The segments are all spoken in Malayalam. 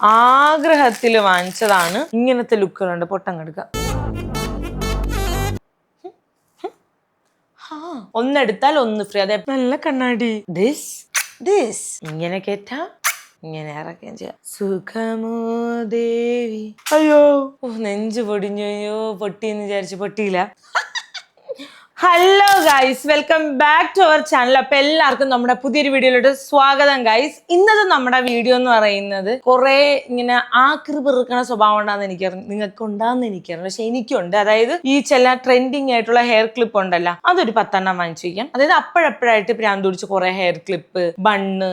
ആഗ്രഹത്തിൽ വാങ്ങിച്ചതാണ് ഇങ്ങനത്തെ ലുക്കുകളുണ്ട് പൊട്ടം കെടുക്കുക ഒന്നെടുത്താൽ ഒന്ന് ഫ്രീ അതെ നല്ല കണ്ണാടി. ദിസ് ദിസ് ഇങ്ങനെ കേറ്റാ ഇങ്ങനെ ഇറക്കുകയും ചെയ്യാം. സുഖമോ ദേവി? അയ്യോ നെഞ്ചു പൊടിഞ്ഞു അയ്യോ പൊട്ടിയെന്ന് വിചാരിച്ചു പൊട്ടിയില്ല. Hello guys welcome back to our channel അപ്പൊ എല്ലാവർക്കും നമ്മുടെ പുതിയൊരു വീഡിയോയിലോട്ട് സ്വാഗതം ഗൈസ് ഇന്നത്തെ നമ്മുടെ വീഡിയോ എന്ന് പറയുന്നത് കുറെ ഇങ്ങനെ ആക്രി പെറുക്കണ സ്വഭാവം ഉണ്ടാന്ന് എനിക്കറിയാം. നിങ്ങൾക്ക് ഉണ്ടാന്ന് എനിക്കറിയാം. പക്ഷെ എനിക്കുണ്ട്. അതായത് ഈ ചില ട്രെൻഡിങ് ആയിട്ടുള്ള ഹെയർ ക്ലിപ്പ് ഉണ്ടല്ലോ അതൊരു പത്തെണ്ണം വാങ്ങിച്ചു വയ്ക്കാം. അതായത് അപ്പോഴപ്പോഴായിട്ട് പ്രാന്ത് പിടിച്ച് കുറെ ഹെയർ ക്ലിപ്പ് ബണ്ണ്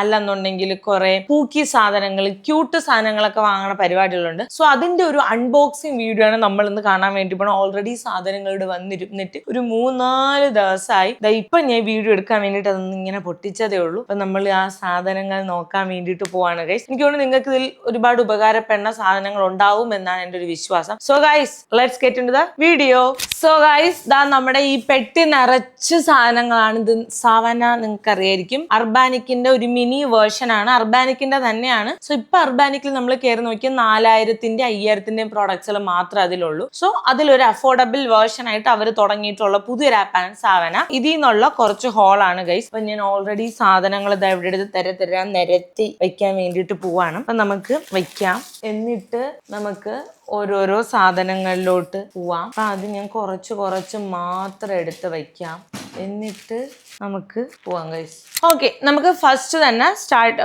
അല്ലെന്നുണ്ടെങ്കിൽ കുറെ പൂക്കി സാധനങ്ങൾ ക്യൂട്ട് സാധനങ്ങളൊക്കെ വാങ്ങണ പരിപാടികളുണ്ട്. സോ അതിന്റെ ഒരു അൺബോക്സിങ് വീഡിയോ ആണ് നമ്മൾ ഇന്ന് കാണാൻ വേണ്ടി പോകണം ഓൾറെഡി സാധനങ്ങളുടെ വന്നിരുന്നിട്ട് ഒരു മൂന്നാൽ ദിവസമായി ഇപ്പൊ ഞാൻ വീഡിയോ എടുക്കാൻ വേണ്ടിട്ട് അതൊന്നും ഇങ്ങനെ പൊട്ടിച്ചതേ ഉള്ളൂ. അപ്പൊ നമ്മൾ ആ സാധനങ്ങൾ നോക്കാൻ വേണ്ടിയിട്ട് പോവാണ് ഗൈസ് എനിക്ക് തോന്നുന്നു നിങ്ങൾക്ക് ഇതിൽ ഒരുപാട് ഉപകാരപ്പെടുന്ന സാധനങ്ങൾ ഉണ്ടാവും എന്നാണ് എന്റെ ഒരു വിശ്വാസം. So guys let's get in the video so guys ദാ നമ്മുടെ ഈ പെട്ടി നിറച്ച് സാധനങ്ങളാണ് ഇത്. സാവന നിങ്ങൾക്ക് അറിയായിരിക്കും അർബാനിക്കിന്റെ ഒരു മിനി വേർഷൻ ആണ്. അർബാനിക്കിന്റെ തന്നെയാണ്. സോ ഇപ്പൊ അർബാനിക്കിൽ നമ്മൾ കയറി നോക്കിയാൽ നാലായിരത്തിന്റെ അയ്യായിരത്തിന്റെയും പ്രോഡക്ട്സുകൾ മാത്രമേ അതിലുള്ളൂ. സോ അതിലൊരു അഫോർഡബിൾ വേർഷൻ ആയിട്ട് അവർ തുടങ്ങിയിട്ടുള്ള പുതിയൊരു ആപ്പാണ് സാവന. ഇതിൽ നിന്നുള്ള കുറച്ച് ആണ് ഗൈസ് അപ്പൊ ഞാൻ ഓൾറെഡി സാധനങ്ങൾ ഇതാ ഇവിടെ എടുത്ത് തെര തരാൻ നിരത്തി വെക്കാൻ വേണ്ടിയിട്ട് പോവാണ്. അപ്പൊ നമുക്ക് വെക്കാം. എന്നിട്ട് നമുക്ക് ഓരോരോ സാധനങ്ങളിലോട്ട് പോവാം. അപ്പൊ അത് ഞാൻ കുറച്ച് കുറച്ച് മാത്രം എടുത്ത് വെക്കാം. എന്നിട്ട് നമുക്ക് പോവാം ഗൈസ് ഓക്കെ നമുക്ക് ഫസ്റ്റ് തന്നെ സ്റ്റാർട്ട്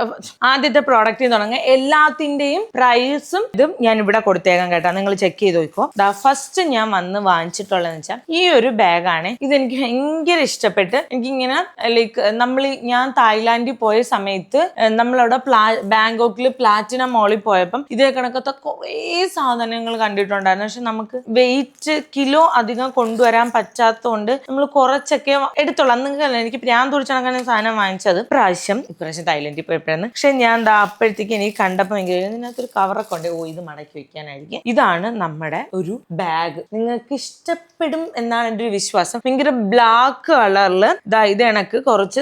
ആദ്യത്തെ പ്രോഡക്റ്റ് തുടങ്ങാം. എല്ലാത്തിന്റെയും പ്രൈസും ഇതും ഞാൻ ഇവിടെ കൊടുത്തേക്കാം കേട്ടോ. നിങ്ങൾ ചെക്ക് ചെയ്ത് നോക്കോ ഫസ്റ്റ് ഞാൻ വന്ന് വാങ്ങിച്ചിട്ടുള്ളതെന്ന് വെച്ചാൽ ഈ ഒരു ബാഗാണ് ഇത് ഇതെനിക്ക് ഭയങ്കര ഇഷ്ടപ്പെട്ട് എനിക്കിങ്ങനെ ലൈക്ക് നമ്മൾ ഞാൻ തായ്ലാന്റിൽ പോയ സമയത്ത് നമ്മളവിടെ പ്ലാ ബാങ്കോക്കിൽ പ്ലാറ്റിനം മോളിൽ പോയപ്പം ഇതേ കണക്കത്തെ കുറേ സാധനങ്ങൾ കണ്ടിട്ടുണ്ടായിരുന്നു. പക്ഷെ നമുക്ക് വെയിറ്റ് കിലോ അധികം കൊണ്ടുവരാൻ പറ്റാത്തതുകൊണ്ട് നമ്മൾ കുറച്ചൊക്കെ എടുത്തോളാം. നിങ്ങൾക്ക് എനിക്ക് ഞാൻ കുറിച്ചണക്കാണ് സാധനം വാങ്ങിച്ചത്. പ്രാവശ്യം ഇപ്രാവശ്യം തായ്ലൻഡിൽ പോയപ്പോഴാണ്. പക്ഷെ ഞാൻ എന്താ അപ്പോഴത്തേക്ക് എനിക്ക് കണ്ടപ്പോൾ എനിക്ക് ഇതിനകത്തൊരു കവറൊക്കെ ഉണ്ട്. ഓ ഇത് മടക്കി വെക്കാനായിരിക്കും. ഇതാണ് നമ്മുടെ ഒരു ബാഗ് നിങ്ങൾക്ക് ഇഷ്ടപ്പെടും എന്നാണ് എന്റെ ഒരു വിശ്വാസം. ഭയങ്കര ബ്ലാക്ക് കളറിൽ ദാ ഇത് കണക്ക് കുറച്ച്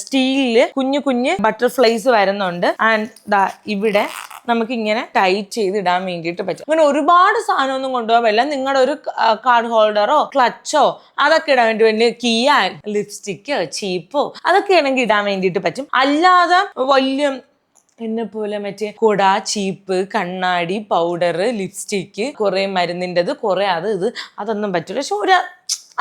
സ്റ്റീലിൽ കുഞ്ഞു കുഞ്ഞ് ബട്ടർഫ്ലൈസ് വരുന്നുണ്ട്. ആൻഡ് ദാ ഇവിടെ നമുക്ക് ഇങ്ങനെ ടൈറ്റ് ചെയ്ത് ഇടാൻ വേണ്ടിയിട്ട് പറ്റും. അങ്ങനെ ഒരുപാട് സാധനമൊന്നും കൊണ്ടുപോകാൻ പറ്റില്ല. നിങ്ങളുടെ ഒരു കാർഡ് ഹോൾഡറോ ക്ലച്ചോ അതൊക്കെ ഇടാൻ വേണ്ടി വലിയ കീയ ലിപ്സ്റ്റിക്കോ ചീപ്പോ അതൊക്കെ ആണെങ്കിൽ ഇടാൻ വേണ്ടിയിട്ട് പറ്റും. അല്ലാതെ വലിയ എന്നെ പോലെ മറ്റേ കുട ചീപ്പ് കണ്ണാടി പൗഡർ ലിപ്സ്റ്റിക്ക് കുറെ മരുന്നിന്റെത് കുറെ അത് ഇത് അതൊന്നും പറ്റില്ല പക്ഷെ ഒരു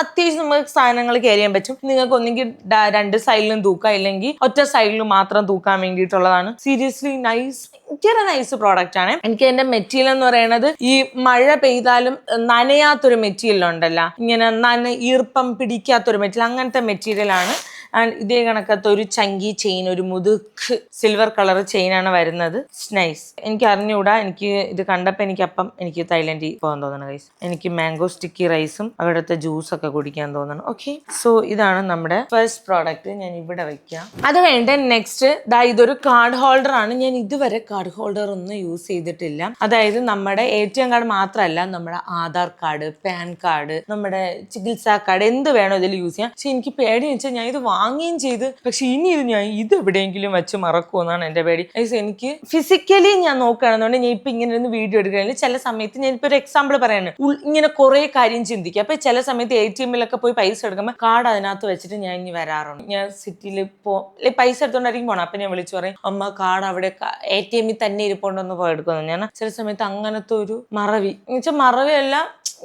അത്യാവശ്യം നമുക്ക് സാധനങ്ങൾ കയറി ചെയ്യാൻ പറ്റും. നിങ്ങൾക്ക് ഒന്നെങ്കിൽ രണ്ട് സൈഡിലും തൂക്കാം ഇല്ലെങ്കിൽ ഒറ്റ സൈഡിലും മാത്രം തൂക്കാൻ വേണ്ടിയിട്ടുള്ളതാണ്. സീരിയസ്ലി നൈസ് ഭയങ്കര നൈസ് പ്രോഡക്റ്റ് ആണ്. എനിക്ക് എന്റെ മെറ്റീരിയൽ എന്ന് പറയുന്നത് ഈ മഴ പെയ്താലും നനയാത്തൊരു മെറ്റീരിയൽ ഉണ്ടല്ലോ. ഇങ്ങനെ നന ഈർപ്പം പിടിക്കാത്തൊരു മെറ്റീരിയൽ അങ്ങനത്തെ മെറ്റീരിയൽ ആണ്. ആൻഡ് ഇതേ കണക്കത്ത് ഒരു ചങ്കി ചെയിൻ ഒരു മുതുക്ക് സിൽവർ കളർ ചെയിനാണ് വരുന്നത്. നൈസ് എനിക്ക് അറിഞ്ഞുകൂടാ. എനിക്ക് ഇത് കണ്ടപ്പോൾ എനിക്ക് അപ്പം എനിക്ക് തായ്ലൻഡിൽ പോകാൻ തോന്നണം ഗൈസ് എനിക്ക് മാംഗോ സ്റ്റിക്കി റൈസും അവിടുത്തെ ജ്യൂസ് ഒക്കെ കുടിക്കാൻ തോന്നണം ഓക്കെ സോ ഇതാണ് നമ്മുടെ ഫസ്റ്റ് പ്രോഡക്റ്റ് ഞാൻ ഇവിടെ വെക്കാം. അത് കഴിഞ്ഞിട്ട് നെക്സ്റ്റ് ദാ ഇതൊരു കാർഡ് ഹോൾഡർ ആണ്. ഞാൻ ഇതുവരെ കാർഡ് ഹോൾഡർ ഒന്നും യൂസ് ചെയ്തിട്ടില്ല. അതായത് നമ്മുടെ എ ടി എം കാർഡ് മാത്രമല്ല നമ്മുടെ ആധാർ കാർഡ് പാൻ കാർഡ് നമ്മുടെ ചികിത്സാ കാർഡ് എന്ത് വേണോ ഇതിൽ യൂസ് ചെയ്യാം. പക്ഷെ എനിക്ക് പേടി വെച്ചാൽ ഞാൻ ഇത് വാങ്ങുകയും ചെയ്ത്. പക്ഷെ ഇനി ഇത് ഞാൻ ഇത് എവിടെയെങ്കിലും വെച്ച് മറക്കുമെന്നാണ് എന്റെ പേടി. എനിക്ക് ഫിസിക്കലി ഞാൻ നോക്കുകയാണെന്നുണ്ട് ഞാൻ ഇപ്പൊ ഇങ്ങനെ ഒന്ന് വീഡിയോ എടുക്കുകയാണെങ്കിൽ ചില സമയത്ത് ഞാൻ ഇപ്പൊ ഒരു എക്സാമ്പിൾ പറയാണ്. ഇങ്ങനെ കുറേ കാര്യം ചിന്തിക്കുക. അപ്പോൾ ചില സമയത്ത് എ ടി എമ്മിലൊക്കെ പോയി പൈസ എടുക്കുമ്പോൾ കാർഡ് അതിനകത്ത് വെച്ചിട്ട് ഞാൻ ഇനി വരാറുണ്ട്. ഞാൻ സിറ്റിയിൽ പോ പൈസ എടുത്തോണ്ടായിരിക്കും പോണം. അപ്പൊ ഞാൻ വിളിച്ചു പറയും അമ്മ കാർഡ് അവിടെ എ ടി എമ്മിൽ തന്നെ ഇരിപ്പുണ്ടെന്ന് പോയി എടുക്കുന്നു ഞാൻ ചില സമയത്ത് അങ്ങനത്തെ ഒരു മറവി. എന്നുവെച്ചാൽ മറവിയല്ല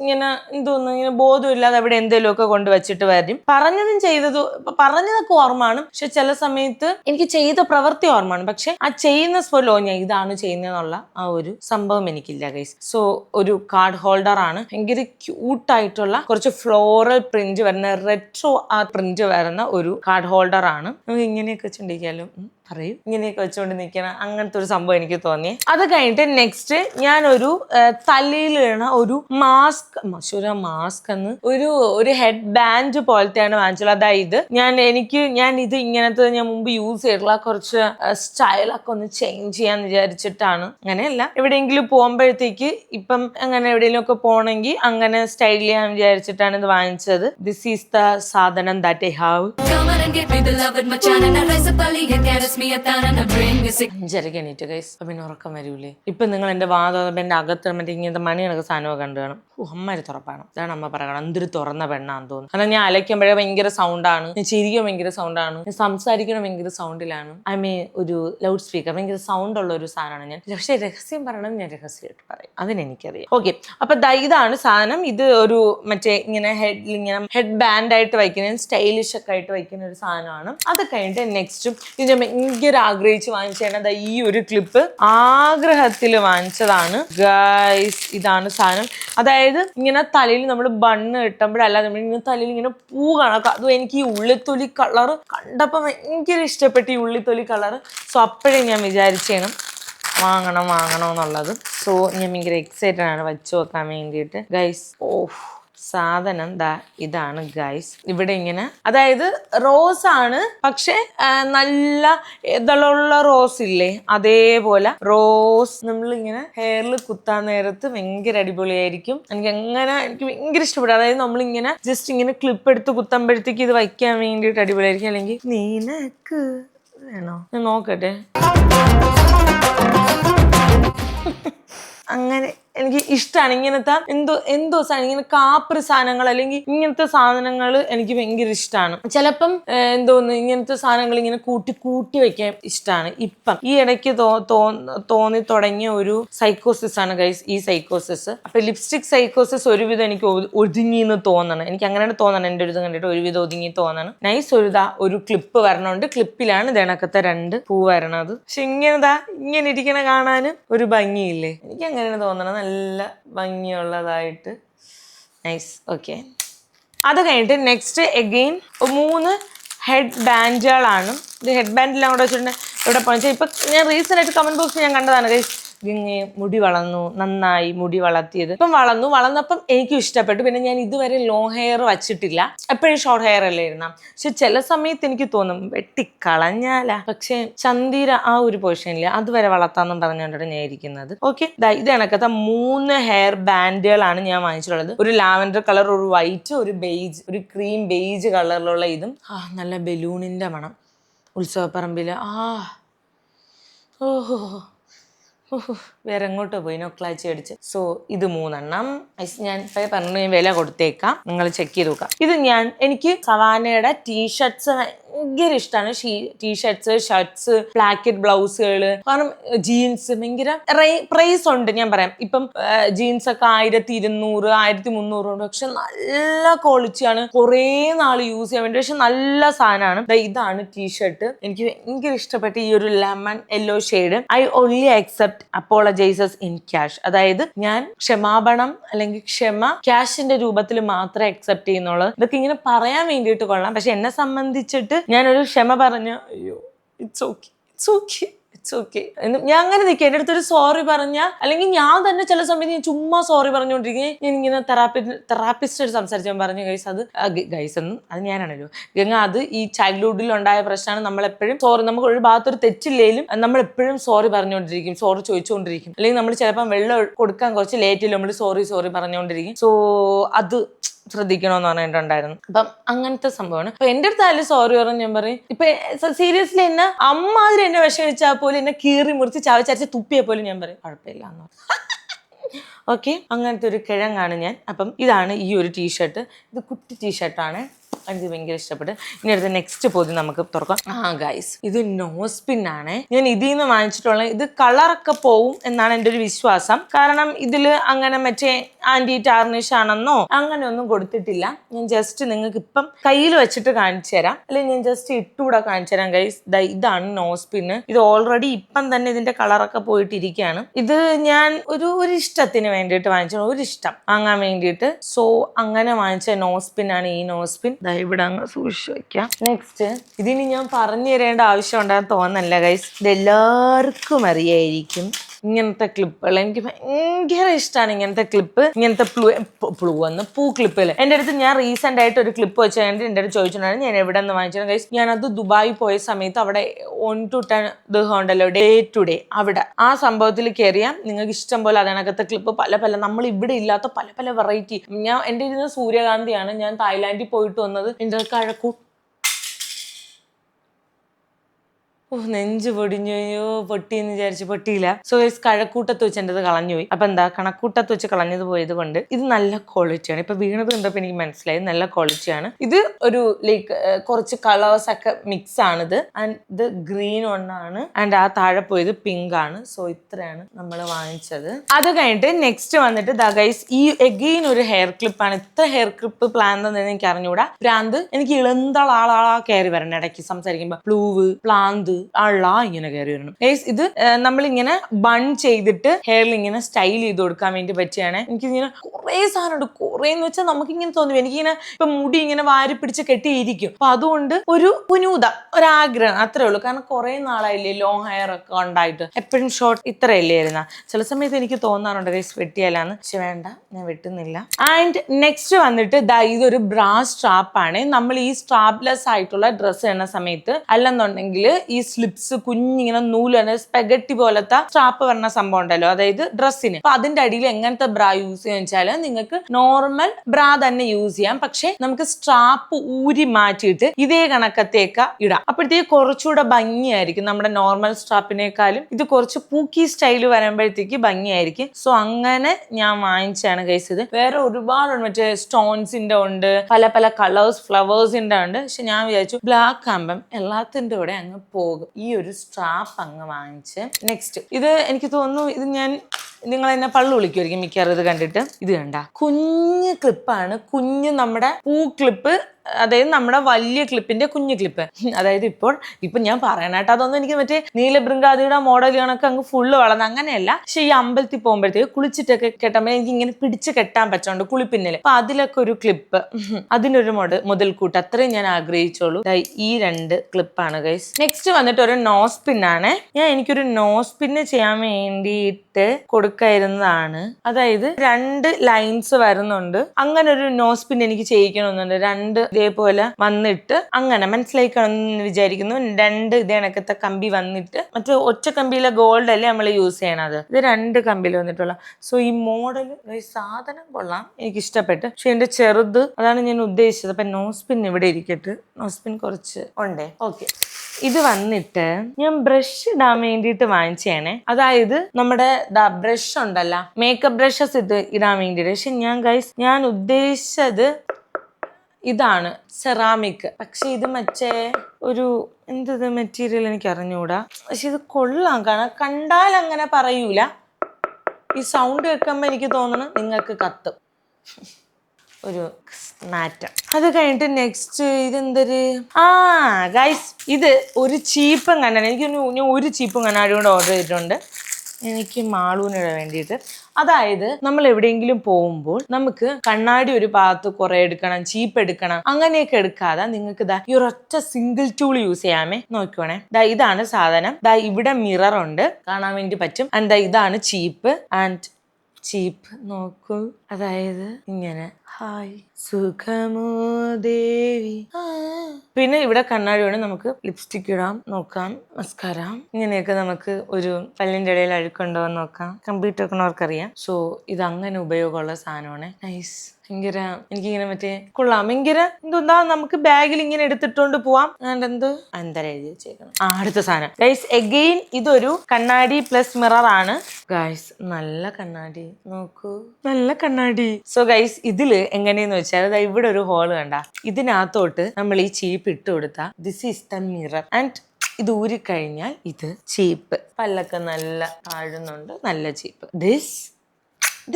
ഇങ്ങനെ എന്തോന്നു ഇങ്ങനെ ബോധമില്ലാതെ അവിടെ എന്തെങ്കിലുമൊക്കെ കൊണ്ട് വെച്ചിട്ട് വരും. പറഞ്ഞതും ചെയ്തതും ഇപ്പൊ പറഞ്ഞതൊക്കെ ഓർമ്മയാണ്. പക്ഷെ ചില സമയത്ത് എനിക്ക് ചെയ്ത പ്രവൃത്തി ഓർമ്മയാണ്. പക്ഷെ ആ ചെയ്യുന്ന സ്പോലോ ഞാൻ ഇതാണ് ചെയ്യുന്നതെന്നുള്ള ആ ഒരു സംഭവം എനിക്കില്ല ഗൈസ് സോ ഒരു കാർഡ് ഹോൾഡർ ആണ്. ഭയങ്കര ക്യൂട്ടായിട്ടുള്ള കുറച്ച് ഫ്ലോറൽ പ്രിന്റ് വരുന്ന റെട്രോ ആ പ്രിന്റ് വരുന്ന ഒരു കാർഡ് ഹോൾഡർ ആണ്. ഇങ്ങനെയൊക്കെ ഉം, പറയൂ. ഇങ്ങനെയൊക്കെ വെച്ചുകൊണ്ട് നിൽക്കണം അങ്ങനത്തെ ഒരു സംഭവം എനിക്ക് തോന്നി അത് കഴിഞ്ഞിട്ട് നെക്സ്റ്റ് ഞാനൊരു തലയിലിടണ ഒരു മാസ്ക് മഷൂര മാസ്ക് എന്ന് ഒരു ഒരു ഹെഡ് ബാൻഡ് പോലത്തെയാണ് വാങ്ങിച്ചത്. അതായത് ഞാൻ എനിക്ക് ഞാൻ ഇത് ഇങ്ങനത്തെ ഞാൻ മുമ്പ് യൂസ് ചെയ്തിട്ടുള്ള കുറച്ച് സ്റ്റൈലൊക്കെ ഒന്ന് ചേഞ്ച് ചെയ്യാൻ വിചാരിച്ചിട്ടാണ്. അങ്ങനെയല്ല എവിടെയെങ്കിലും പോകുമ്പോഴത്തേക്ക് ഇപ്പം അങ്ങനെ എവിടെയെങ്കിലും ഒക്കെ പോകണമെങ്കിൽ അങ്ങനെ സ്റ്റൈൽ ചെയ്യാൻ വിചാരിച്ചിട്ടാണ് ഇത് വാങ്ങിച്ചത്. ദിസ് ഈസ് ദ സാധനം ദാറ്റ് ഐ ഹാവ് എണീറ്റ് ഗൈസ് പിന്നെ ഉറക്കം വരൂലേ. ഇപ്പൊ നിങ്ങൾ എന്റെ വാദം എന്റെ അകത്ത് മറ്റേ ഇങ്ങനത്തെ മണി കണക്ക് സാധനമൊക്കെ കണ്ടു കാണും. അമ്മര് തുറപ്പാണ്. ഇതാണ് അമ്മ പറയണം എന്തൊരു തുറന്ന പെണ്ണാന്ന് തോന്നുന്നു. കാരണം ഞാൻ അലയ്ക്കുമ്പോഴേ ഭയങ്കര സൗണ്ടാണ് ഞാൻ ചിരിക്കും ഭയങ്കര സൗണ്ടാണ് ഞാൻ സംസാരിക്കണം ഭയങ്കര സൗണ്ടിലാണ് ഐ മീൻ ഒരു ലൗഡ് സ്പീക്കർ ഭയങ്കര സൗണ്ട് ഉള്ള ഒരു സാധനമാണ് ഞാൻ. പക്ഷേ രഹസ്യം പറയണം ഞാൻ രഹസ്യമായിട്ട് പറയും. അതിനെനിക്കറിയാം. ഓക്കെ അപ്പൊ ഇതാണ് സാധനം. ഇത് ഒരു മറ്റേ ഇങ്ങനെ ഹെഡ് ഇങ്ങനെ ഹെഡ് ബാൻഡ് ആയിട്ട് വയ്ക്കുന്ന സ്റ്റൈലിഷ് ഒക്കെ ആയിട്ട് വയ്ക്കുന്ന ഒരു സാധനമാണ്. അത് കഴിഞ്ഞിട്ട് നെക്സ്റ്റും ഇത് ഭയങ്കര ആഗ്രഹിച്ച് വാങ്ങിച്ചതാണ് ഈ ഒരു ക്ലിപ്പ് ആഗ്രഹത്തിൽ വാങ്ങിച്ചതാണ്. ഗൈസ് ഇതാണ് സാധനം. അതായത് ഇങ്ങനെ തലയിൽ നമ്മൾ ബണ്ണ് കിട്ടുമ്പോഴല്ല നമ്മൾ ഇങ്ങനെ തലയിൽ ഇങ്ങനെ പൂ കാണാം. അതും എനിക്ക് ഈ ഉള്ളിത്തൊലി കളർ കണ്ടപ്പോൾ ഭയങ്കര ഇഷ്ടപ്പെട്ടു ഈ ഉള്ളിത്തൊലി കളർ സോ അപ്പോഴേ ഞാൻ വിചാരിച്ചേണം വാങ്ങണം വാങ്ങണം എന്നുള്ളത്. സോ ഞാൻ ഭയങ്കര എക്സൈറ്റഡ് ആണ്. വച്ചു നോക്കാൻ വേണ്ടിയിട്ട്. ഗൈസ് ഓഹ്. സാധനം ദാ ഇതാണ് ഗൈസ് ഇവിടെ ഇങ്ങനെ അതായത് റോസ് ആണ് പക്ഷെ നല്ല ഇതളുള്ള റോസ് ഇല്ലേ? അതേപോലെ റോസ് നമ്മൾ ഇങ്ങനെ ഹെയറിൽ കുത്താൻ നേരത്ത് ഭയങ്കര അടിപൊളിയായിരിക്കും. എനിക്ക് എങ്ങനെ എനിക്ക് ഭയങ്കര ഇഷ്ടപ്പെടും. അതായത് നമ്മളിങ്ങനെ ജസ്റ്റ് ഇങ്ങനെ ക്ലിപ്പ് എടുത്ത് കുത്തുമ്പോഴത്തേക്ക് ഇത് വയ്ക്കാൻ വേണ്ടിയിട്ട് അടിപൊളിയായിരിക്കും. അല്ലെങ്കിൽ നീനക്ക് വേണോ? ഞാൻ നോക്കട്ടെ. അങ്ങനെ എനിക്ക് ഇഷ്ടമാണ് ഇങ്ങനത്തെ എന്തോ എന്തോ സാധനം ഇങ്ങനെ കാപ്പറ് സാധനങ്ങൾ അല്ലെങ്കിൽ ഇങ്ങനത്തെ സാധനങ്ങൾ എനിക്ക് ഭയങ്കര ഇഷ്ടമാണ് ചിലപ്പം എന്തോന്ന് ഇങ്ങനത്തെ സാധനങ്ങൾ ഇങ്ങനെ കൂട്ടി കൂട്ടി വെക്കാൻ ഇഷ്ടമാണ് ഇപ്പം ഈ ഇടയ്ക്ക് തോന്നി തുടങ്ങിയ ഒരു സൈക്കോസിസ് ആണ് ഗൈസ് ഈ സൈക്കോസിസ് അപ്പൊ ലിപ്സ്റ്റിക് സൈക്കോസിസ് ഒരുവിധം എനിക്ക് ഒതുങ്ങി എന്ന് തോന്നണം. എനിക്ക് അങ്ങനെയാണ് തോന്നണം. എന്റെ ഒരു കണ്ടിട്ട് ഒരുവിധം ഒതുങ്ങി തോന്നണം. നൈസ് ഒരു ഒരു ക്ലിപ്പ് വരണുണ്ട്. ക്ലിപ്പിലാണ് ഇതണക്കത്തെ രണ്ട് പൂ വരണത്. പക്ഷെ ഇങ്ങനെതാ ഇങ്ങനെ ഇരിക്കണ കാണാനും ഒരു ഭംഗിയില്ലേ? എനിക്ക് അങ്ങനെയാണ് തോന്നണം നല്ല ഭംഗിയുള്ളതായിട്ട്. നൈസ് ഓക്കെ അത് കഴിഞ്ഞിട്ട് നെക്സ്റ്റ് എഗെയിൻ മൂന്ന് ഹെഡ് ബാൻഡുകളാണ് ഇത് ഹെഡ് ബാൻഡിലാണ് കൂടെ വെച്ചിട്ടുണ്ട്? ഇവിടെ പോയി ഇപ്പം ഞാൻ റീസെന്റ് ആയിട്ട് കമന്റ് ബോക്സിൽ ഞാൻ കണ്ടതാണ്. ഗംഗെ മുടി വളർന്നു നന്നായി മുടി വളർത്തിയത്. ഇപ്പം വളർന്നു. വളർന്നപ്പം എനിക്കും ഇഷ്ടപ്പെട്ടു. പിന്നെ ഞാൻ ഇതുവരെ ലോങ് ഹെയർ വച്ചിട്ടില്ല. എപ്പോഴും ഷോർട്ട് ഹെയർ അല്ലേ ഇരുന്ന. പക്ഷെ ചില സമയത്ത് എനിക്ക് തോന്നും വെട്ടിക്കളഞ്ഞാല. പക്ഷെ ചന്ദീര ആ ഒരു പൊസിഷനിൽ അതുവരെ വളർത്താന്നും പറഞ്ഞുകൊണ്ടാണ് ഞാൻ ഇരിക്കുന്നത്. ഓക്കെ ഇത് കണക്കത്തെ മൂന്ന് ഹെയർ ബാൻഡുകളാണ് ഞാൻ വാങ്ങിച്ചിട്ടുള്ളത്. ഒരു ലാവൻഡർ കളർ ഒരു വൈറ്റ് ഒരു ബെയ്ജ് ഒരു ക്രീം ബെയ്ജ് കളറിലുള്ള ഇതും. ആ നല്ല ബലൂണിന്റെ മണം. ഉത്സവപ്പറമ്പിൽ ആ. ഓഹോ, വേറെ എങ്ങോട്ടോ പോയി. നൊക്ലാച്ചി അടിച്ച്. സോ ഇത് മൂന്നെണ്ണം. ഞാൻ പറഞ്ഞു വില കൊടുത്തേക്കാം. നിങ്ങൾ ചെക്ക് ചെയ്ത് നോക്കാം. ഇത് ഞാൻ എനിക്ക് സവാനയുടെ ടീഷർട്സ് ഭയങ്കര ഇഷ്ടമാണ് ഷീ ടീഷർട്സ് ഷർട്ട്സ് ബ്ലാക്കറ്റ് ബ്ലൗസുകൾ കാരണം ജീൻസ് ഭയങ്കര പ്രൈസ് ഉണ്ട് ഞാൻ പറയാം. ഇപ്പം ജീൻസ് ഒക്കെ ആയിരത്തി ഇരുന്നൂറ് ആയിരത്തി മുന്നൂറ് ഉണ്ട്. പക്ഷെ നല്ല ക്വാളിറ്റിയാണ്. കുറേ നാൾ യൂസ് ചെയ്യാൻ വേണ്ടി. പക്ഷെ നല്ല സാധനമാണ്. ഇതാണ് ടീഷർട്ട്. എനിക്ക് ഭയങ്കര ഇഷ്ടപ്പെട്ട ഈ ഒരു lemon yellow shade. I only accept apologises in cash അതായത് ഞാൻ ക്ഷമാപണം അല്ലെങ്കിൽ ക്ഷമ ക്യാഷിന്റെ രൂപത്തിൽ മാത്രമേ അക്സെപ്റ്റ് ചെയ്യുന്നുള്ളൂ. ഇതൊക്കെ ഇങ്ങനെ പറയാൻ വേണ്ടിയിട്ട് കൊള്ളാം. പക്ഷെ എന്നെ സംബന്ധിച്ചിട്ട് ഞാനൊരു ക്ഷമ പറഞ്ഞു അയ്യോ it's okay it's okay it's okay ഞാൻ അങ്ങനെ നിൽക്കുക എന്റെ അടുത്തൊരു സോറി പറഞ്ഞ അല്ലെങ്കിൽ ഞാൻ തന്നെ ചില സമയത്ത് ഞാൻ ചുമ്മാ സോറി പറഞ്ഞുകൊണ്ടിരിക്കുകയും ഞാൻ ഇങ്ങനെ തെറാപ്പി തെറാപ്പിസ്റ്റ് സംസാരിച്ച് ഞാൻ പറഞ്ഞു ഗൈസ് അത് ഗൈസ് എന്ന് അത് ഞാനാണല്ലോ. ഗംഗ അത് ഈ ചൈൽഡ്ഹുഡിൽ ഉണ്ടായ പ്രശ്നമാണ്. നമ്മളെപ്പോഴും സോറി നമുക്ക് ഒരു ഭാഗത്തൊരു തെറ്റില്ലെങ്കിലും നമ്മൾ എപ്പോഴും സോറി പറഞ്ഞുകൊണ്ടിരിക്കും സോറി ചോദിച്ചുകൊണ്ടിരിക്കും. അല്ലെങ്കിൽ നമ്മൾ ചിലപ്പം വെള്ളം കൊടുക്കാൻ കുറച്ച് ലേറ്റിൽ നമ്മൾ സോറി സോറി പറഞ്ഞുകൊണ്ടിരിക്കും. സോ അത് ശ്രദ്ധിക്കണമെന്ന് പറഞ്ഞിട്ടുണ്ടായിരുന്നു അപ്പം അങ്ങനത്തെ സംഭവമാണ്. അപ്പൊ എന്റെ അടുത്ത് ആയാലും സോറി പറഞ്ഞു ഞാൻ പറയും ഇപ്പൊ സീരിയസ്ലി എന്നെ അമ്മാതിരി എന്നെ വിഷമിച്ചാൽ പോലും എന്നെ കീറി മുറിച്ച് ചവച്ചരച്ച് തുപ്പിയെ പോലും ഞാൻ പറയും കുഴപ്പമില്ല എന്ന് ഓക്കെ അങ്ങനത്തെ ഒരു കിഴങ്ങാണ് ഞാൻ. അപ്പം ഇതാണ് ഈ ഒരു ടീഷർട്ട് ഇത് കുട്ടി ടീഷർട്ടാണ് എനിക്ക് ഭയങ്കര ഇഷ്ടപ്പെട്ട്. ഇനി അടുത്ത നെക്സ്റ്റ് പോയി നമുക്ക് തുറക്കാം. ആ ഗൈസ് ഇത് നോസ് പിൻ ആണ്. ഞാൻ ഇതിൽ നിന്ന് വാങ്ങിച്ചിട്ടുള്ള ഇത് കളറൊക്കെ പോവും എന്നാണ് എന്റെ ഒരു വിശ്വാസം. കാരണം ഇതിൽ അങ്ങനെ മറ്റേ ആന്റി ടാർണിഷ് ആണെന്നോ അങ്ങനെ ഒന്നും കൊടുത്തിട്ടില്ല. ഞാൻ ജസ്റ്റ് നിങ്ങൾക്ക് ഇപ്പം കയ്യിൽ വെച്ചിട്ട് കാണിച്ചു തരാം. അല്ലെങ്കിൽ ഞാൻ ജസ്റ്റ് ഇട്ടുകൂടെ കാണിച്ചു തരാം ഗൈസ് ഇതാണ് നോസ് പിൻ ഇത് ഓൾറെഡി ഇപ്പം തന്നെ ഇതിന്റെ കളറൊക്കെ പോയിട്ടിരിക്കുകയാണ്. ഇത് ഞാൻ ഒരു ഒരു ഇഷ്ടത്തിന് വേണ്ടിയിട്ട് വാങ്ങിച്ചു. ഒരു ഇഷ്ടം. വാങ്ങാൻ വേണ്ടിയിട്ട്. സോ അങ്ങനെ വാങ്ങിച്ച നോസ് പിൻ ആണ് ഈ നോസ്പിൻ ദാ ഇവിടെ അങ്ങ് സൂക്ഷിച്ചു വെക്കാം. നെക്സ്റ്റ് ഇതിനി ഞാൻ പറഞ്ഞു തരേണ്ട ആവശ്യം ഉണ്ടാകാൻ തോന്നല്ല ഗൈസ് ഇത് എല്ലാവർക്കും അറിയായിരിക്കും. ഇങ്ങനത്തെ ക്ലിപ്പുകൾ എനിക്ക് ഭയങ്കര ഇഷ്ടമാണ് ഇങ്ങനത്തെ ക്ലിപ്പ് ഇങ്ങനത്തെ പ്ലൂ പ്ലൂ എന്ന് പൂ ക്ലിപ്പുകൾ എന്റെ അടുത്ത് ഞാൻ റീസെന്റ് ആയിട്ട് ഒരു ക്ലിപ്പ് വെച്ച് കഴിഞ്ഞിട്ട് എന്റെ അടുത്ത് ചോദിച്ചിട്ടുണ്ടായിരുന്നു. ഞാൻ എവിടെ നിന്ന് വാങ്ങിച്ചത് ഞാൻ ഞാനത് ദുബായി പോയ സമയത്ത് അവിടെ ഓൺ ടു ടെൻ ദഹം ഉണ്ടല്ലോ ഡേ ടു ഡേ അവിടെ. ആ സംഭവത്തിൽ കയറിയാൽ നിങ്ങൾക്ക് ഇഷ്ടം പോലെ അതിനകത്തെ ക്ലിപ്പ് പല പല നമ്മൾ ഇവിടെ ഇല്ലാത്ത പല പല വെറൈറ്റി ഞാൻ എന്റെ ഇരുന്ന് സൂര്യകാന്തിയാണ്. ഞാൻ തായ്ലാൻഡിൽ പോയിട്ട് വന്നത്. എന്റെ കഴക്കൂ ഓ നെഞ്ച് പൊടിഞ്ഞു. അയ്യോ പൊട്ടിയെന്ന് വിചാരിച്ചു പൊട്ടിയില്ല. സോ ഗൈസ് കഴക്കൂട്ടത്ത് വെച്ച് എന്റെ കളഞ്ഞുപോയി അപ്പൊ എന്താ കണക്കൂട്ടത്ത് വെച്ച് കളഞ്ഞത് പോയത് കൊണ്ട് ഇത് നല്ല ക്വാളിറ്റിയാണ് ഇപ്പൊ വീണത് കണ്ടപ്പോൾ എനിക്ക് മനസ്സിലായി നല്ല ക്വാളിറ്റിയാണ് ഇത് ഒരു ലൈക്ക് കുറച്ച് കളേഴ്സ് ഒക്കെ മിക്സ് ആണിത്. ആൻഡ് ഇത് ഗ്രീൻ ഒന്നാണ് ആൻഡ് ആ താഴെ പോയത് പിങ്ക് ആണ്. സോ ഇത്രയാണ് നമ്മൾ വാങ്ങിച്ചത്. അത് കഴിഞ്ഞിട്ട് നെക്സ്റ്റ് വന്നിട്ട് ദ ഗൈസ് ഈ എഗെയിൻ ഒരു ഹെയർ ക്ലിപ്പ് ആണ്. ഇത്ര ഹെയർ ക്ലിപ്പ് പ്ലാൻ തന്നെ എനിക്ക് അറിഞ്ഞുകൂടാ ഭ്രാന്ത് എനിക്ക് ഇളന്തൾ ആളാളാ കയറി വരണം ഇടയ്ക്ക്. സംസാരിക്കുമ്പോൾ പ്ലൂവ് പ്ലാന്ത് ആളാ ഇങ്ങനെ കയറി വരണം. ഇത് നമ്മളിങ്ങനെ ബൺ ചെയ്തിട്ട് ഹെയറിൽ ഇങ്ങനെ സ്റ്റൈൽ ചെയ്ത് കൊടുക്കാൻ വേണ്ടി പറ്റിയാണ് എനിക്ക് ഇങ്ങനെ കുറേ സാധനമുണ്ട്. കുറേ എന്ന് വെച്ചാൽ നമുക്ക് ഇങ്ങനെ തോന്നും. എനിക്കിങ്ങനെ ഇപ്പൊ മുടി ഇങ്ങനെ വാരി പിടിച്ച് കെട്ടിയിരിക്കും. അപ്പൊ അതുകൊണ്ട് ഒരു പുനൂത ഒരാഗ്രഹം. അത്രേ ഉള്ളൂ. കാരണം കുറേ നാളായില്ലേ ലോങ് ഹെയർ ഒക്കെ ഉണ്ടായിട്ട്. എപ്പോഴും ഷോർട്ട് ഇത്രയല്ലേ ആയിരുന്ന. ചില സമയത്ത് എനിക്ക് തോന്നാറുണ്ട് ഗൈസ് വെട്ടിയാലാന്ന്. പക്ഷെ വേണ്ട ഞാൻ വെട്ടുന്നില്ല. ആൻഡ് നെക്സ്റ്റ് വന്നിട്ട് ദാ ഇതൊരു ബ്രാ സ്ട്രാപ്പാണ് നമ്മൾ ഈ സ്ട്രാപ്ലെസ് ആയിട്ടുള്ള ഡ്രസ്സ് ഇടുന്ന സമയത്ത് അല്ലെന്നുണ്ടെങ്കിൽ ഈ സ്ലിപ്സ് കുഞ്ഞിങ്ങനെ നൂൽ സ്പെഗട്ടി പോലത്തെ സ്ട്രാപ്പ് പറഞ്ഞ സംഭവം ഉണ്ടല്ലോ അതായത് ഡ്രസ്സിന് അപ്പൊ അതിന്റെ അടിയിൽ എങ്ങനത്തെ ബ്രാ യൂസ് ചെയ്യാന്ന് വെച്ചാൽ നിങ്ങൾക്ക് നോർമൽ ബ്രാ തന്നെ യൂസ് ചെയ്യാം. പക്ഷെ നമുക്ക് സ്ട്രാപ്പ് ഊരി മാറ്റിയിട്ട് ഇതേ കണക്കത്തേക്ക് ഇടാം. അപ്പോഴത്തേക്ക് കുറച്ചുകൂടെ ഭംഗിയായിരിക്കും നമ്മുടെ നോർമൽ സ്ട്രാപ്പിനേക്കാളും ഇത് കുറച്ച് പൂക്കി സ്റ്റൈൽ വരുമ്പോഴത്തേക്ക് ഭംഗിയായിരിക്കും. സോ അങ്ങനെ ഞാൻ വാങ്ങിച്ചാണ് കഴിച്ചത് വേറെ ഒരുപാട് മറ്റേ സ്റ്റോൺസിന്റെ ഉണ്ട്. പല പല കളേഴ്സ് ഫ്ലവേഴ്സിന്റെ ഉണ്ട്. പക്ഷെ ഞാൻ വിചാരിച്ചു ബ്ലാക്ക് ആകുമ്പം എല്ലാത്തിന്റെ കൂടെ അങ്ങ് പോകും. ഈ ഒരു സ്ട്രാപ്പ് അങ്ങ് വാങ്ങിച്ച് നെക്സ്റ്റ് ഇത് എനിക്ക് തോന്നുന്നു ഇത് ഞാൻ നിങ്ങൾ എന്നെ പള്ളു വിളിക്കുമായിരിക്കും മിക്കവാറും ഇത് കണ്ടിട്ട്. ഇത് കണ്ട. കുഞ്ഞ് ക്ലിപ്പാണ് കുഞ്ഞ് നമ്മുടെ പൂ ക്ലിപ്പ് അതായത് നമ്മുടെ വലിയ ക്ലിപ്പിന്റെ കുഞ്ഞു ക്ലിപ്പ്. അതായത് ഇപ്പോൾ ഇപ്പൊ ഞാൻ പറയാനായിട്ട് അതൊന്നും എനിക്ക് മറ്റേ നീലബൃങ്കാദിയുടെ മോഡൽ കണക്ക് അങ്ങ് ഫുള്ള് വളർന്ന് അങ്ങനെയല്ല. പക്ഷെ ഈ അമ്പലത്തിൽ പോകുമ്പോഴത്തേക്ക് കുളിച്ചിട്ടൊക്കെ കെട്ടുമ്പോൾ എനിക്ക് ഇങ്ങനെ പിടിച്ച് കെട്ടാൻ പറ്റുന്നുണ്ട് കുളിപ്പിന്നൽ അപ്പൊ അതിലൊക്കെ ഒരു ക്ലിപ്പ്. അതിനൊരു മോഡൽ മുതൽക്കൂട്ട്. അത്രയും ഞാൻ ആഗ്രഹിച്ചോളൂ. ഈ രണ്ട് ക്ലിപ്പാണ് ഗൈസ് നെക്സ്റ്റ് വന്നിട്ട് ഒരു നോസ് പിന്നാണ് ഞാൻ എനിക്കൊരു നോസ് പിന്ന് ചെയ്യാൻ വേണ്ടിയിട്ട് കൊടുക്കായിരുന്നതാണ്. അതായത് രണ്ട് ലൈൻസ് വരുന്നുണ്ട്. അങ്ങനെ ഒരു നോസ് പിൻ എനിക്ക് ചെയ്യിക്കണമെന്നുണ്ട്. രണ്ട് ഇതേപോലെ വന്നിട്ട് അങ്ങനെ മനസ്സിലാക്കണമെന്ന് വിചാരിക്കുന്നു. രണ്ട് ഇത് കണക്കത്തെ കമ്പി വന്നിട്ട് മറ്റേ ഒറ്റ കമ്പിയിലെ ഗോൾഡ് അല്ലേ നമ്മൾ യൂസ് ചെയ്യണത്? ഇത് രണ്ട് കമ്പിയിൽ വന്നിട്ടുള്ള. സോ ഈ മോഡൽ സാധനം കൊള്ളാം. എനിക്ക് ഇഷ്ടപ്പെട്ട് പക്ഷെ എന്റെ ചെറുത് അതാണ് ഞാൻ ഉദ്ദേശിച്ചത്. അപ്പൊ നോസ്പിൻ ഇവിടെ ഇരിക്കട്ട്. നോസ്പിൻ കുറച്ച് ഉണ്ടേ. ഓക്കെ ഇത് വന്നിട്ട് ഞാൻ ബ്രഷ് ഇടാൻ വേണ്ടിയിട്ട് വാങ്ങിച്ചേണേ അതായത് നമ്മുടെ ബ്രഷ് ഉണ്ടല്ലോ. മേക്കപ്പ് ബ്രഷസ് ഇത് ഇടാൻ വേണ്ടിയിട്ട്. പക്ഷെ ഞാൻ ഗൈസ് ഞാൻ ഉദ്ദേശിച്ചത് ഇതാണ് സെറാമിക് പക്ഷെ ഇത് മറ്റേ ഒരു എന്തത് മെറ്റീരിയൽ എനിക്ക് അറിഞ്ഞുകൂടാ പക്ഷെ ഇത് കൊള്ളാം. കാരണം കണ്ടാൽ അങ്ങനെ പറയൂല. ഈ സൗണ്ട് കേൾക്കുമ്പോൾ എനിക്ക് തോന്നുന്നു നിങ്ങൾക്ക് കത്തും. ഒരു നാറ്റം അത് കഴിഞ്ഞിട്ട് നെക്സ്റ്റ് ഇതെന്തൊരു? ആ ഗൈസ് ഇത് ഒരു ചീപ്പും കണ്ടാണ് എനിക്ക് ഒരു ചീപ്പും കണ്ണാടി കൊണ്ട് ഓർഡർ ചെയ്തിട്ടുണ്ട്. എനിക്ക് മാളൂനിട വേണ്ടിയിട്ട്. അതായത് നമ്മൾ എവിടെയെങ്കിലും പോകുമ്പോൾ നമുക്ക് കണ്ണാടി ഒരു ഭാഗത്ത് കുറെ എടുക്കണം ചീപ്പ് എടുക്കണം അങ്ങനെയൊക്കെ എടുക്കാതെ നിങ്ങൾക്ക് ദാ ഈ ഒരൊറ്റ സിംഗിൾ ടൂൾ യൂസ് ചെയ്യാമേ. നോക്കുവാണേ. ദാ ഇതാണ് സാധനം. ദാ ഇവിടെ മിറർ ഉണ്ട്. കാണാൻ വേണ്ടി പറ്റും. ആൻഡ് ദാ ഇതാണ് ചീപ്പ് ആൻഡ് ചീപ്പ് നോക്കൂ. അതായത് ഇങ്ങനെ. ഹായ്. സുഖമോ ദേവി? പിന്നെ ഇവിടെ കണ്ണാടി വേണം നമുക്ക് ലിപ്സ്റ്റിക് ഇടാം നോക്കാം മസ്കാരം ഇങ്ങനെയൊക്കെ നമുക്ക് ഒരു പല്ലിന്റെ ഇടയിൽ അഴുക്കുണ്ടോ എന്ന് നോക്കാം. കമ്പ്യൂട്ടർ വെക്കണവർക്കറിയാം സോ ഇത് അങ്ങനെ ഉപയോഗമുള്ള സാധനമാണ്. നൈസ് ഭയങ്കര എനിക്കിങ്ങനെ മറ്റേ കൊള്ളാം. ഭയങ്കര എന്തെന്താ നമുക്ക് ബാഗിൽ ഇങ്ങനെ എടുത്തിട്ടോണ്ട് പോവാം. എന്ത്? അന്തരം എഴുതി വെച്ചേക്കണം. ആ അടുത്ത സാധനം. ഗൈസ് എഗെയിൻ ഇതൊരു കണ്ണാടി പ്ലസ് മിറർ ആണ്. ഗൈസ് നല്ല കണ്ണാടി. നോക്കൂ. നല്ല കണ്ണാടി. സോ ഗൈസ് ഇതിൽ എങ്ങനെയെന്ന് വെച്ചാൽ അതായത് ഇവിടെ ഒരു ഹോൾ കണ്ട. ഇതിനകത്തോട്ട് നമ്മൾ ഈ ചീപ്പ് ഇട്ട് കൊടുത്ത this is the mirror and ഇത് ഊരിക്കഴിഞ്ഞാൽ ഇത് ചീപ്പ് പല്ലൊക്കെ നല്ല താഴുന്നുണ്ട് നല്ല ചീപ്പ് ദിസ്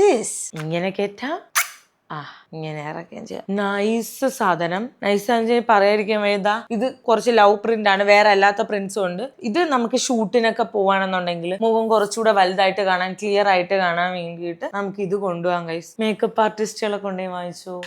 ദിസ് ഇങ്ങനെ കേറ്റാം. ആ. ഇങ്ങനെ ഇറക്കുകയും ചെയ്യാം. നൈസ് സാധനം. നൈസ് ആണെന്ന് പറയാതിരിക്കാൻ വേദാ ഇത് കുറച്ച് ലവ് പ്രിന്റ് ആണ്. വേറെ അല്ലാത്ത പ്രിന്റ്സും ഉണ്ട്. ഇത് നമുക്ക് ഷൂട്ടിനൊക്കെ പോവാണെന്നുണ്ടെങ്കിൽ മുഖം കുറച്ചുകൂടെ വലുതായിട്ട് കാണാൻ ക്ലിയർ ആയിട്ട് കാണാൻ വേണ്ടിയിട്ട് നമുക്ക് ഇത് കൊണ്ടുപോകാം ഗൈസ് മേക്കപ്പ് ആർട്ടിസ്റ്റുകളെ കൊണ്ടുപോയി വാങ്ങിച്ചു.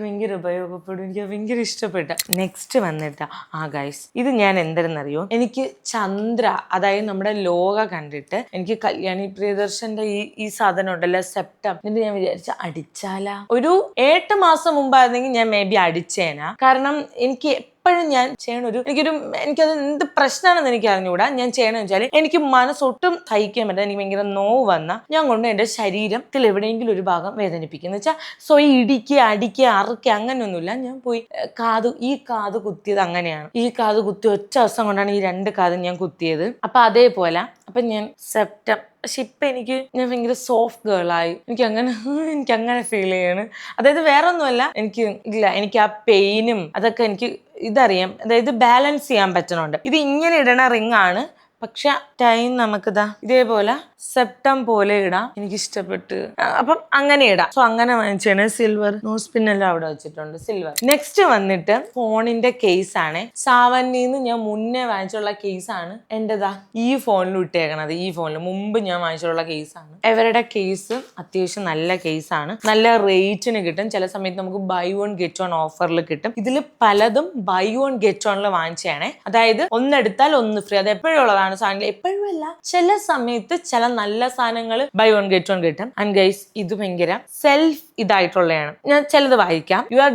ഭയങ്കര ഉപയോഗപ്പെടും. എനിക്ക് ഭയങ്കര ഇഷ്ടപ്പെട്ട. നെക്സ്റ്റ് വന്നിട്ട് ആ ഗൈസ് ഇത് ഞാൻ എന്തെന്നറിയോ എനിക്ക് ചന്ദ്ര അതായത് നമ്മുടെ ലോക കണ്ടിട്ട് എനിക്ക് കല്യാണി പ്രിയദർശന്റെ ഈ ഈ സാധനം ഉണ്ടല്ലോ സെപ്റ്റം. എന്നിട്ട് ഞാൻ വിചാരിച്ച അടിച്ചാലാ? ഒരു എട്ട് മാസം മുമ്പായിരുന്നെങ്കിൽ ഞാൻ മേ ബി അടിച്ചേനാ. കാരണം എനിക്ക് എപ്പോഴും ഞാൻ ചെയ്യണ ഒരു എനിക്കൊരു എനിക്കത് എന്ത് പ്രശ്നമാണെന്ന് എനിക്ക് അറിഞ്ഞുകൂടാ ഞാൻ ചെയ്യണമെന്ന് വെച്ചാൽ എനിക്ക് മനസ്സൊട്ടും സഹിക്കാൻ പറ്റില്ല. എനിക്ക് ഭയങ്കര നോവ് വന്ന ഞാൻ കൊണ്ട് എന്റെ ശരീരത്തിൽ എവിടെയെങ്കിലും ഒരു ഭാഗം വേദനിപ്പിക്കും. എന്ന് വെച്ചാൽ സ്വയം ഇടിക്കുക അടിക്കുക അറുക്കുക അങ്ങനെയൊന്നുമില്ല. ഞാൻ പോയി കാത് ഈ കാത് കുത്തിയത് അങ്ങനെയാണ്. ഈ കാത് കുത്തി ഒറ്റ ദിവസം കൊണ്ടാണ് ഈ രണ്ട് കാതും ഞാൻ കുത്തിയത്. അപ്പം അതേപോലെ അപ്പം ഞാൻ സെപ്റ്റം പക്ഷെ ഇപ്പൊ എനിക്ക് ഞാൻ ഭയങ്കര സോഫ്റ്റ് ഗേളായി എനിക്ക് അങ്ങനെ എനിക്ക് അങ്ങനെ ഫീൽ ചെയ്യാണ്. അതായത് വേറെ ഒന്നുമല്ല എനിക്ക് ഇല്ല എനിക്ക് ആ പെയിനും അതൊക്കെ എനിക്ക് ഇതറിയാം. അതായത് ബാലൻസ് ചെയ്യാൻ പറ്റണുണ്ട്. ഇത് ഇങ്ങനെ ഇടണ റിംഗ് ആണ്. പക്ഷെ ടൈം നമുക്കിതാ ഇതേപോലെ സെപ്റ്റം പോലെ ഇടാം. എനിക്ക് ഇഷ്ടപ്പെട്ട് അപ്പം അങ്ങനെ ഇടാം. സോ അങ്ങനെ വാങ്ങിച്ചാണ് സിൽവർ നോസ് പിന്നെല്ലാം അവിടെ വെച്ചിട്ടുണ്ട്. സിൽവർ നെക്സ്റ്റ് വന്നിട്ട് ഫോണിന്റെ കേസ് ആണ്. സാവന്നിന്ന് ഞാൻ മുന്നേ വാങ്ങിച്ചുള്ള കേസ് ആണ്. എന്റെതാ? ഈ ഫോണിൽ ഇട്ടേക്കണത്. ഈ ഫോണിൽ മുമ്പ് ഞാൻ വാങ്ങിച്ചുള്ള കേസ് ആണ്. ഇവരുടെ കേസ് അത്യാവശ്യം നല്ല കേസ് ആണ്. നല്ല റേറ്റിന് കിട്ടും. ചില സമയത്ത് നമുക്ക് ബൈ വൺ ഗെറ്റ് വൺ ഓഫറിൽ കിട്ടും. ഇതിൽ പലതും ബൈ വൺ ഗെറ്റ് വണ്ണിൽ വാങ്ങിച്ചാണേ അതായത് ഒന്നെടുത്താൽ ഒന്ന് ഫ്രീ അത് എപ്പോഴും ഉള്ളതാണ് സാധനങ്ങൾ. എപ്പോഴും അല്ല ചില സമയത്ത് ചില നല്ല സാധനങ്ങൾ ബൈ വൺ ഗെറ്റ് വൺ കിട്ടും. ആൻഡ് ഗൈസ് ഇത് ഭയങ്കര സെൽഫ് ഇതായിട്ടുള്ളതാണ് ഞാൻ ചിലത് വായിക്കാം. You are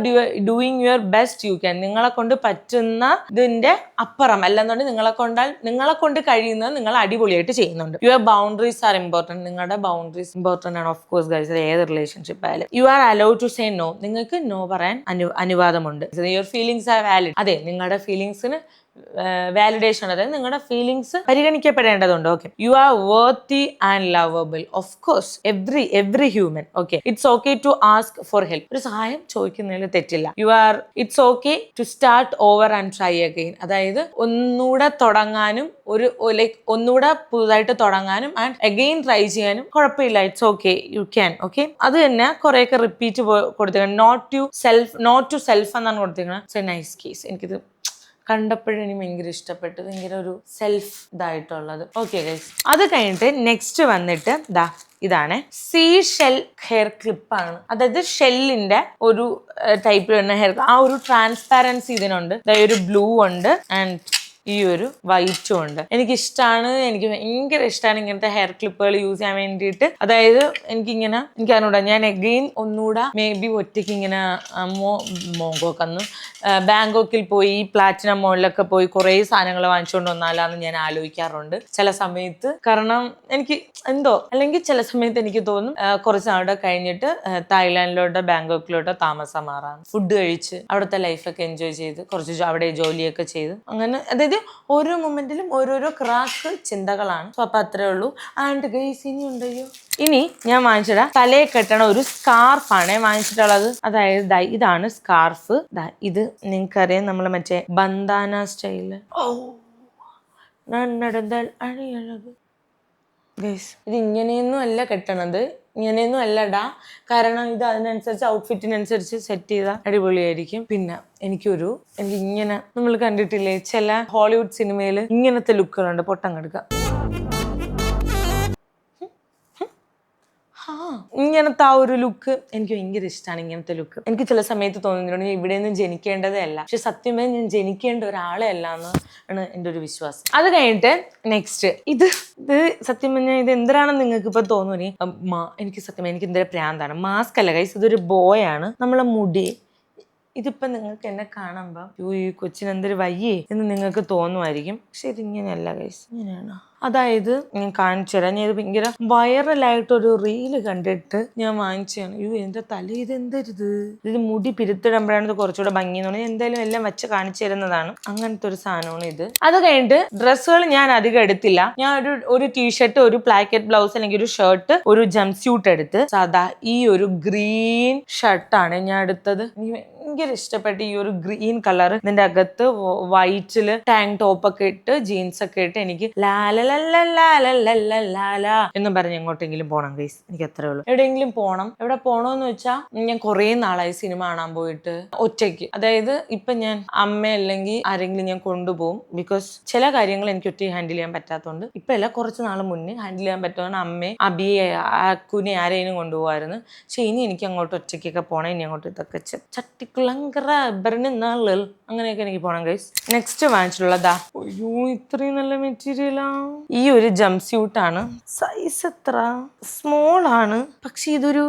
doing your best you can നിങ്ങളെ കൊണ്ട് പറ്റുന്ന ഇതിന്റെ അപ്പുറം. അല്ലെന്നുണ്ടെങ്കിൽ നിങ്ങളെ കൊണ്ടാൽ നിങ്ങളെ കൊണ്ട് കഴിയുന്നത് നിങ്ങൾ അടിപൊളിയായിട്ട് ചെയ്യുന്നുണ്ട്. യുവർ ബൗണ്ടറീസ് ആർ ഇമ്പോർട്ടന്റ് നിങ്ങളുടെ ബൗണ്ടറീസ് ഇമ്പോർട്ടന്റ് ആണ്. ഓഫ് കോഴ്സ് ഗൈസ് ഏത് റിലേഷൻഷിപ്പ് ആയാലും. You are allowed to say no നിങ്ങൾക്ക് നോ പറയാൻ അനു അനുവാദമുണ്ട്. യുവർ ഫീലിംഗ്സ് ആർ വാലിഡ് അതെ നിങ്ങളുടെ ഫീലിംഗ്സിന് വാലിഡേഷൻ അതായത് നിങ്ങളുടെ feelings പരിഗണിക്കപ്പെടേണ്ടതുണ്ട്. Okay you are worthy and lovable of course every every human okay it's okay to ask for help ഒരു സഹായം ചോദിക്കുന്നതിൽ തെറ്റില്ല. You are it's okay to start over and try again അതായത് ഒന്നുകൂടെ തുടങ്ങാനും ഒരു ലൈക്ക് ഒന്നുകൂടെ പുതുതായിട്ട് തുടങ്ങാനും ആൻഡ് അഗെയിൻ ട്രൈ ചെയ്യാനും കുഴപ്പമില്ല. It's okay you can okay അത് തന്നെ കുറേയൊക്കെ repeat കൊടുത്തിരിക്കണം. Note to self note to self എന്നാണ് കൊടുത്തിരിക്കുന്നത് ഇറ്റ്സ് എ നൈസ് കേസ് എനിക്കിത് കണ്ടപ്പോഴും ഭയങ്കര ഇഷ്ടപ്പെട്ടു ഭയങ്കര ഒരു സെൽഫ് ഇതായിട്ടുള്ളത്. ഓക്കെ ഗൈസ് അത് കഴിഞ്ഞിട്ട് നെക്സ്റ്റ് വന്നിട്ട് ദാ ഇതാണ് സീ ഷെൽ ഹെയർ ക്ലിപ്പാണ് അതായത് ഷെല്ലിന്റെ ഒരു ടൈപ്പിൽ വരുന്ന ഹെയർ ആ ഒരു ട്രാൻസ്പാരൻസി ഇതിനുണ്ട്. ഒരു ബ്ലൂ ഉണ്ട് ആൻഡ് ഈ ഒരു വൈറ്റും ഉണ്ട് എനിക്ക് ഇഷ്ടമാണ് എനിക്ക് ഭയങ്കര ഇഷ്ടമാണ് ഇങ്ങനത്തെ ഹെയർ ക്ലിപ്പുകൾ യൂസ് ചെയ്യാൻ വേണ്ടിയിട്ട്. അതായത് എനിക്കിങ്ങനെ എനിക്ക് അറിഞ്ഞൂടാ ഞാൻ എഗെയിൻ ഒന്നുകൂടെ മേ ബി ഒറ്റയ്ക്ക് ഇങ്ങനെ മോ ബാങ്കോക്കിൽ പോയി പ്ലാറ്റിനം മോളിലൊക്കെ പോയി കുറേ സാധനങ്ങൾ വാങ്ങിച്ചുകൊണ്ട് വന്നാലാന്ന് ഞാൻ ആലോചിക്കാറുണ്ട്. ചില സമയത്ത് കാരണം എനിക്ക് എന്തോ അല്ലെങ്കിൽ ചില സമയത്ത് എനിക്ക് തോന്നും കുറച്ച് നാളുടെ കഴിഞ്ഞിട്ട് തായ്ലാൻഡിലോട്ടോ ബാങ്കോക്കിലോട്ടോ താമസം മാറാം. ഫുഡ് കഴിച്ച് അവിടുത്തെ ലൈഫൊക്കെ എൻജോയ് ചെയ്ത് കുറച്ച് അവിടെ ജോലിയൊക്കെ ചെയ്ത് അങ്ങനെ അതായത് ഓരോ മൊമെന്റിലും ഓരോരോ ക്രാക്ക് ചിന്തകളാണ്. സോ അപ്പൊ അത്രേ ഉള്ളൂ. ആൻഡ് ഗൈസ് ഇനി ഉണ്ടല്ലോ ഇനി ഞാൻ വാങ്ങിച്ചിടാം. തലയെ കെട്ടണ ഒരു സ്കാർഫാണ് വാങ്ങിച്ചിട്ടുള്ളത്. അതായത് ഇതാണ് സ്കാർഫ് ഇത് നിങ്ങൾക്കറിയാം നമ്മൾ മറ്റേ ബന്ദാന സ്റ്റൈൽ ഓ നടന്നാൽ അഴിയഴക് ഗൈസ് ഇത് ഇങ്ങനെയൊന്നും അല്ല കെട്ടണത്. ഇങ്ങനെയൊന്നും അല്ലടാ കാരണം ഇത് അതിനനുസരിച്ച് ഔട്ട്ഫിറ്റിനനുസരിച്ച് സെറ്റ് ചെയ്താൽ അടിപൊളിയായിരിക്കും. പിന്നെ എനിക്കൊരു എനിക്ക് ഇങ്ങനെ നമ്മൾ കണ്ടിട്ടില്ലേ ചില ഹോളിവുഡ് സിനിമയിൽ ഇങ്ങനത്തെ ലുക്കുകളുണ്ട് പൊട്ടം കെടുക്കുക. ഇങ്ങനത്തെ ആ ഒരു ലുക്ക് എനിക്ക് ഭയങ്കര ഇഷ്ടമാണ് ഇങ്ങനത്തെ ലുക്ക് എനിക്ക് ചില സമയത്ത് തോന്നുന്നുണ്ട് ഞാൻ ഇവിടെ നിന്ന് ജനിക്കേണ്ടതേ അല്ല പക്ഷെ സത്യം പറഞ്ഞാൽ ഞാൻ ജനിക്കേണ്ട ഒരാളെ അല്ല എന്ന് ആണ് എന്റെ ഒരു വിശ്വാസം. അത് കഴിഞ്ഞിട്ട് നെക്സ്റ്റ് ഇത് ഇത് സത്യം പറഞ്ഞാൽ ഇത് എന്തിനാണെന്ന് നിങ്ങൾക്ക് ഇപ്പൊ തോന്നുന്നു എനിക്ക് സത്യം എനിക്ക് എന്തൊരു പ്രാന്താണ്. മാസ്ക് അല്ല കൈസ് ഇതൊരു ബോയാണ് നമ്മളെ മുടി ഇതിപ്പോ നിങ്ങൾക്ക് എന്നെ കാണുമ്പോൾ യൂ ഈ കൊച്ചിനെന്തൊരു വയ്യേ എന്ന് നിങ്ങൾക്ക് തോന്നുമായിരിക്കും. പക്ഷെ ഇതിങ്ങനെയല്ല കൈസ് ഇങ്ങനെയാണ്. അതായത് ഞാൻ കാണിച്ചു തരാം. ഞാൻ ഇത് ഭയങ്കര വൈറലായിട്ടൊരു റീൽ കണ്ടിട്ട് ഞാൻ വാങ്ങിച്ചതാണ്. അയ്യോ എന്റെ തല ഇത് എന്തരുത് ഇത് മുടി പിരുത്തിടുമ്പോഴാണ് ഇത് കുറച്ചുകൂടെ ഭംഗി എന്ന് പറഞ്ഞാൽ എന്തായാലും എല്ലാം വെച്ച് കാണിച്ചു തരുന്നതാണ്. അങ്ങനത്തെ ഒരു സാധനമാണ് ഇത്. അത് കഴിഞ്ഞിട്ട് ഡ്രസ്സുകൾ ഞാൻ അധികം എടുത്തില്ല. ഞാൻ ഒരു ഒരു ടീഷർട്ട് ഒരു പ്ലാക്കറ്റ് ബ്ലൗസ് അല്ലെങ്കിൽ ഒരു ഷർട്ട് ഒരു ജംപ് സ്യൂട്ട് എടുത്ത് സാധാ ഈ ഒരു ഗ്രീൻ ഷർട്ടാണ് ഞാൻ എടുത്തത്. ഭയങ്കര ഇഷ്ടപ്പെട്ട ഈ ഒരു ഗ്രീൻ കളർ ഇതിന്റെ അകത്ത് വൈറ്റിൽ ടാങ്ക് ടോപ്പ് ഒക്കെ ഇട്ട് ജീൻസ് ഒക്കെ ഇട്ട് എനിക്ക് ലാല എന്ന് പറഞ്ഞ് എങ്ങോട്ടെങ്കിലും പോണം ഗൈസ് എനിക്ക് അത്രേ ഉള്ളൂ. എവിടെയെങ്കിലും പോണം. എവിടെ പോണോന്ന് വെച്ചാൽ ഞാൻ കുറേ നാളായി സിനിമ കാണാൻ പോയിട്ട് ഒറ്റയ്ക്ക്. അതായത് ഇപ്പൊ ഞാൻ അമ്മ അല്ലെങ്കിൽ ആരെങ്കിലും ഞാൻ കൊണ്ടുപോകും ബിക്കോസ് ചില കാര്യങ്ങൾ എനിക്ക് ഒറ്റ ഹാൻഡിൽ ചെയ്യാൻ പറ്റാത്തതുകൊണ്ട് ഇപ്പൊ അല്ല കുറച്ച് നാൾ മുന്നേ ഹാൻഡിൽ ചെയ്യാൻ പറ്റുന്ന അമ്മയെ അബിയെ അക്കുനെ ആരെയും കൊണ്ടുപോകായിരുന്നു പക്ഷെ ഇനി എനിക്ക് അങ്ങോട്ട് ഒറ്റയ്ക്കൊക്കെ പോണേ ഇനി അങ്ങോട്ട് ഇതൊക്കെ ചെ- ചട്ടിക്കുള്ള കുളങ്കര ബെർണിന്നാളിൽ അങ്ങനെയൊക്കെ എനിക്ക് പോണം ഗൈസ് നെക്സ്റ്റ് വാങ്ങിച്ചിട്ടുള്ളതാ. അയ്യോ ഇത്രയും നല്ല മെറ്റീരിയലാ ഈ ഒരു ജംപ് സ്യൂട്ടാണ് സൈസ് എത്ര? സ്മോൾ ആണ്. പക്ഷെ ഇതൊരു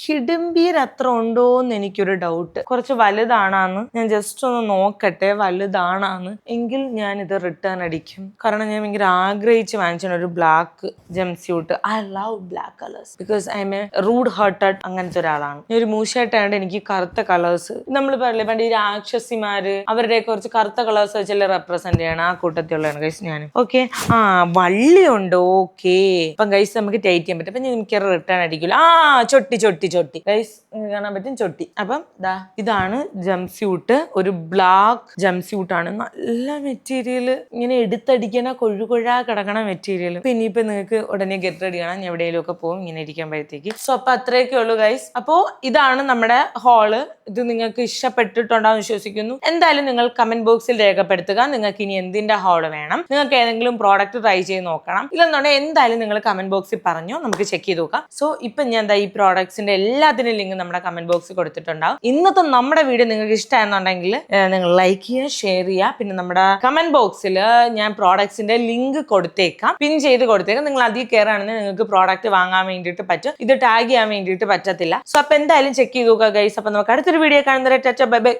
ഹിഡംബിയർ അത്ര ഉണ്ടോ എന്ന് എനിക്കൊരു ഡൗട്ട് കുറച്ച് വലുതാണെന്ന് ഞാൻ ജസ്റ്റ് ഒന്ന് നോക്കട്ടെ വലുതാണെന്ന്. എങ്കിൽ ഞാൻ ഇത് റിട്ടേൺ അടിക്കും. കാരണം ഞാൻ ഭയങ്കര ആഗ്രഹിച്ച് വാങ്ങിച്ചാണ് ഒരു black jumpsuit suit I love black colours because I'm a rude hearted അങ്ങനത്തെ ഒരാളാണ്. ഞാൻ ഒരു മൂശയായിട്ടായത് എനിക്ക് കറുത്ത കളേഴ്സ് നമ്മൾ പറയില്ലേ പണ്ട് ഈ രാക്ഷസിമാര് അവരുടെ കുറച്ച് കറുത്ത കളേഴ്സ് വെച്ചല്ലേ റെപ്രസെന്റ് ചെയ്യണം. ആ കൂട്ടത്തിലുള്ളതാണ് ഗൈസ് ഞാൻ ഓക്കെ ആ വള്ളിയുണ്ട്. ഓക്കെ അപ്പം ഗൈസ് നമുക്ക് ടൈറ്റ് ചെയ്യാൻ പറ്റും. അപ്പൊ ഞാൻ എനിക്ക് റിട്ടേൺ അടിക്കില്ല ആ ചൊട്ടി ചൊട്ടി. ചൊട്ടി ചൊട്ടി. ഗൈസ് കാണാൻ പറ്റും ചൊട്ടി. അപ്പം ദാ ഇതാണ് ജംപ് സ്യൂട്ട് ഒരു ബ്ലാക്ക് ജംപ് ആണ്. നല്ല മെറ്റീരിയൽ ഇങ്ങനെ എടുത്തടിക്കണ കൊഴുകൊഴ കിടക്കണ മെറ്റീരിയൽ പിന്നെ ഇനിയിപ്പോ നിങ്ങൾക്ക് ഉടനെ ഗെറ്റ് റെഡി കാണാം. ഞാൻ എവിടെയെങ്കിലും ഒക്കെ പോകും. ഇങ്ങനെ ഇരിക്കുമ്പോഴത്തേക്ക്. സോ അപ്പൊ അത്രയൊക്കെ ഉള്ളൂ ഗൈസ് അപ്പോ ഇതാണ് നമ്മുടെ ഹാൾ ഇത് നിങ്ങൾക്ക് ഇഷ്ടപ്പെട്ടിട്ടുണ്ടാവും വിശ്വസിക്കുന്നു. എന്തായാലും നിങ്ങൾ കമന്റ് ബോക്സിൽ രേഖപ്പെടുത്തുക. നിങ്ങൾക്ക് ഇനി എന്തിന്റെ ഹാൾ വേണം? നിങ്ങൾക്ക് ഏതെങ്കിലും പ്രോഡക്റ്റ് ട്രൈ ചെയ്ത് നോക്കണം. ഇല്ലെന്നുണ്ടെങ്കിൽ എന്തായാലും നിങ്ങൾ കമന്റ് ബോക്സിൽ പറഞ്ഞു. നമുക്ക് ചെക്ക് ചെയ്ത് നോക്കാം. സോ ഇപ്പൊ ഞാൻ എന്താ ഈ പ്രോഡക്ട്സിന്റെ എല്ലാത്തിനും ലിങ്ക് നമ്മുടെ കമന്റ് ബോക്സിൽ കൊടുത്തിട്ടുണ്ടാവും. ഇന്നത്തെ നമ്മുടെ വീഡിയോ നിങ്ങൾക്ക് ഇഷ്ടമായിരുന്നുണ്ടെങ്കിൽ നിങ്ങൾ ലൈക്ക് ചെയ്യുക ഷെയർ ചെയ്യുക. പിന്നെ നമ്മുടെ കമന്റ് ബോക്സിൽ ഞാൻ പ്രോഡക്ട്സിന്റെ ലിങ്ക് കൊടുത്തേക്കാം. പിൻ ചെയ്ത് കൊടുത്തേക്കാം. നിങ്ങൾ അതിൽ കയറുകയാണെങ്കിൽ നിങ്ങൾക്ക് പ്രോഡക്റ്റ് വാങ്ങാൻ വേണ്ടിയിട്ട് പറ്റും. ഇത് ടാഗ് ചെയ്യാൻ വേണ്ടിയിട്ട് പറ്റത്തില്ല. സോ അപ്പൊ എന്തായാലും ചെക്ക് ചെയ്ത് നോക്കുക ഗൈസ് അപ്പൊ നമുക്ക് അടുത്തൊരു വീഡിയോ കാണുന്നവരെ ബൈ ബൈ.